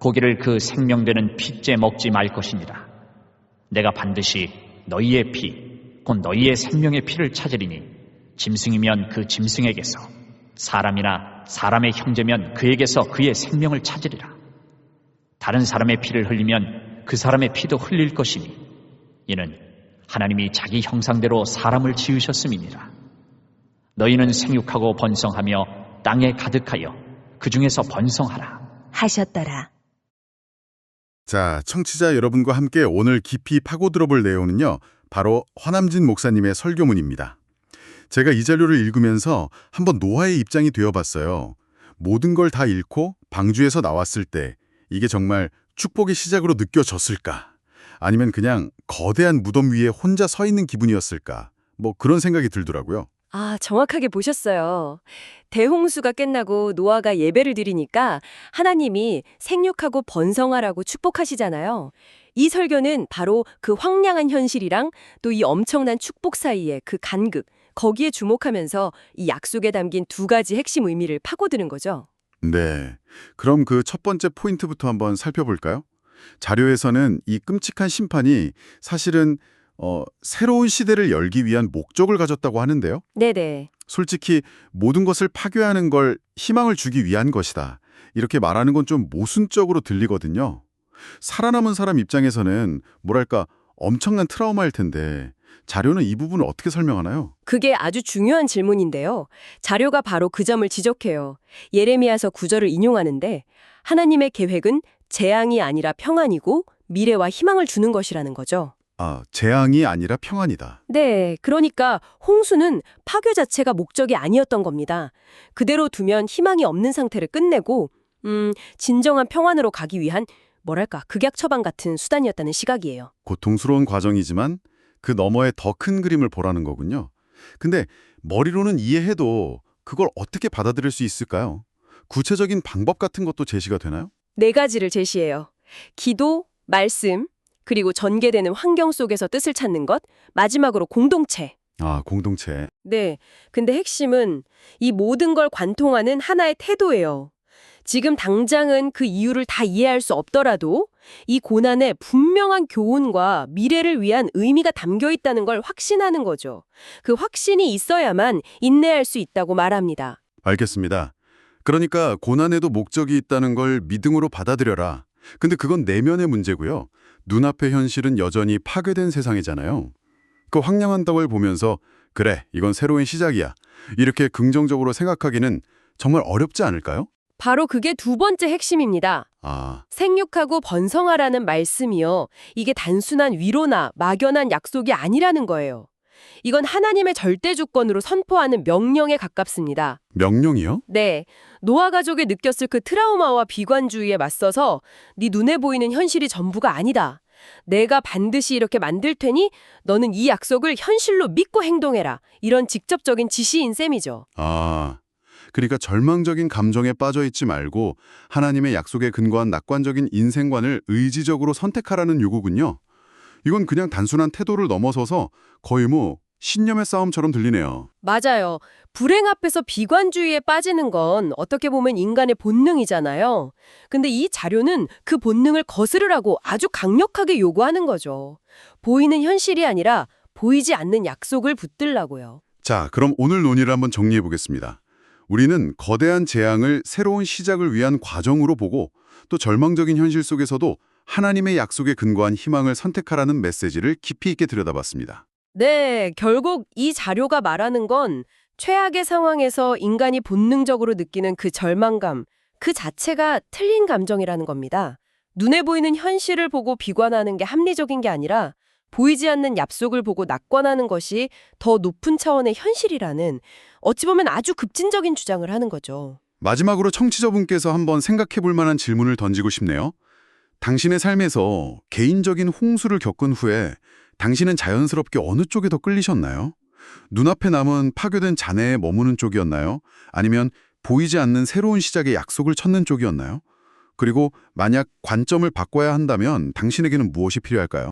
고기를 그 생명되는 핏째 먹지 말 것이니라. 내가 반드시 너희의 피, 곧 너희의 생명의 피를 찾으리니 짐승이면 그 짐승에게서 사람이나 사람의 형제면 그에게서 그의 생명을 찾으리라. 다른 사람의 피를 흘리면 그 사람의 피도 흘릴 것이니 이는 하나님이 자기 형상대로 사람을 지으셨음이니라. 너희는 생육하고 번성하며 땅에 가득하여 그 중에서 번성하라. 하셨더라. 자, 청취자 여러분과 함께 오늘 깊이 파고들어 볼 내용은요. 바로 허남진 목사님의 설교문입니다. 제가 이 자료를 읽으면서 한번 노아의 입장이 되어봤어요. 모든 걸 다 잃고 방주에서 나왔을 때 이게 정말 축복의 시작으로 느껴졌을까? 아니면 그냥 거대한 무덤 위에 혼자 서 있는 기분이었을까? 뭐 그런 생각이 들더라고요. 아, 정확하게 보셨어요. 대홍수가 끝나고 노아가 예배를 드리니까 하나님이 생육하고 번성하라고 축복하시잖아요. 이 설교는 바로 그 황량한 현실이랑 또 이 엄청난 축복 사이의 그 간극, 거기에 주목하면서 이 약속에 담긴 두 가지 핵심 의미를 파고드는 거죠. 네. 그럼 그 첫 번째 포인트부터 한번 살펴볼까요? 자료에서는 이 끔찍한 심판이 사실은 어, 새로운 시대를 열기 위한 목적을 가졌다고 하는데요. 네네. 솔직히 모든 것을 파괴하는 걸 희망을 주기 위한 것이다. 이렇게 말하는 건 좀 모순적으로 들리거든요. 살아남은 사람 입장에서는 뭐랄까 엄청난 트라우마일 텐데 자료는 이 부분을 어떻게 설명하나요? 그게 아주 중요한 질문인데요. 자료가 바로 그 점을 지적해요. 예레미야서 구절을 인용하는데 하나님의 계획은 재앙이 아니라 평안이고 미래와 희망을 주는 것이라는 거죠. 아, 재앙이 아니라 평안이다. 네, 그러니까 홍수는 파괴 자체가 목적이 아니었던 겁니다. 그대로 두면 희망이 없는 상태를 끝내고 음, 진정한 평안으로 가기 위한 뭐랄까 극약 처방 같은 수단이었다는 시각이에요. 고통스러운 과정이지만 그 너머에 더큰 그림을 보라는 거군요. 근데 머리로는 이해해도 그걸 어떻게 받아들일 수 있을까요? 구체적인 방법 같은 것도 제시가 되나요? 네 가지를 제시해요. 기도, 말씀, 그리고 전개되는 환경 속에서 뜻을 찾는 것, 마지막으로 공동체. 아, 공동체. 네. 근데 핵심은 이 모든 걸 관통하는 하나의 태도예요. 지금 당장은 그 이유를 다 이해할 수 없더라도 이 고난에 분명한 교훈과 미래를 위한 의미가 담겨 있다는 걸 확신하는 거죠. 그 확신이 있어야만 인내할 수 있다고 말합니다. 알겠습니다. 그러니까 고난에도 목적이 있다는 걸 믿음으로 받아들여라. 근데 그건 내면의 문제고요. 눈앞의 현실은 여전히 파괴된 세상이잖아요. 그 황량한 떡을 보면서 그래, 이건 새로운 시작이야. 이렇게 긍정적으로 생각하기는 정말 어렵지 않을까요? 바로 그게 두 번째 핵심입니다. 아, 생육하고 번성하라는 말씀이요. 이게 단순한 위로나 막연한 약속이 아니라는 거예요. 이건 하나님의 절대 주권으로 선포하는 명령에 가깝습니다. 명령이요? 네, 노아 가족이 느꼈을 그 트라우마와 비관주의에 맞서서 네 눈에 보이는 현실이 전부가 아니다. 내가 반드시 이렇게 만들 테니 너는 이 약속을 현실로 믿고 행동해라. 이런 직접적인 지시인 셈이죠. 아, 그러니까 절망적인 감정에 빠져 있지 말고 하나님의 약속에 근거한 낙관적인 인생관을 의지적으로 선택하라는 요구군요. 이건 그냥 단순한 태도를 넘어서서 거의 뭐 신념의 싸움처럼 들리네요. 맞아요. 불행 앞에서 비관주의에 빠지는 건 어떻게 보면 인간의 본능이잖아요. 근데 이 자료는 그 본능을 거스르라고 아주 강력하게 요구하는 거죠. 보이는 현실이 아니라 보이지 않는 약속을 붙들라고요. 자, 그럼 오늘 논의를 한번 정리해 보겠습니다. 우리는 거대한 재앙을 새로운 시작을 위한 과정으로 보고 또 절망적인 현실 속에서도 하나님의 약속에 근거한 희망을 선택하라는 메시지를 깊이 있게 들여다봤습니다. 네, 결국 이 자료가 말하는 건 최악의 상황에서 인간이 본능적으로 느끼는 그 절망감, 그 자체가 틀린 감정이라는 겁니다. 눈에 보이는 현실을 보고 비관하는 게 합리적인 게 아니라 보이지 않는 약속을 보고 낙관하는 것이 더 높은 차원의 현실이라는 어찌 보면 아주 급진적인 주장을 하는 거죠. 마지막으로 청취자분께서 한번 생각해 볼 만한 질문을 던지고 싶네요. 당신의 삶에서 개인적인 홍수를 겪은 후에 당신은 자연스럽게 어느 쪽에 더 끌리셨나요? 눈앞에 남은 파괴된 잔해에 머무는 쪽이었나요? 아니면 보이지 않는 새로운 시작의 약속을 찾는 쪽이었나요? 그리고 만약 관점을 바꿔야 한다면 당신에게는 무엇이 필요할까요?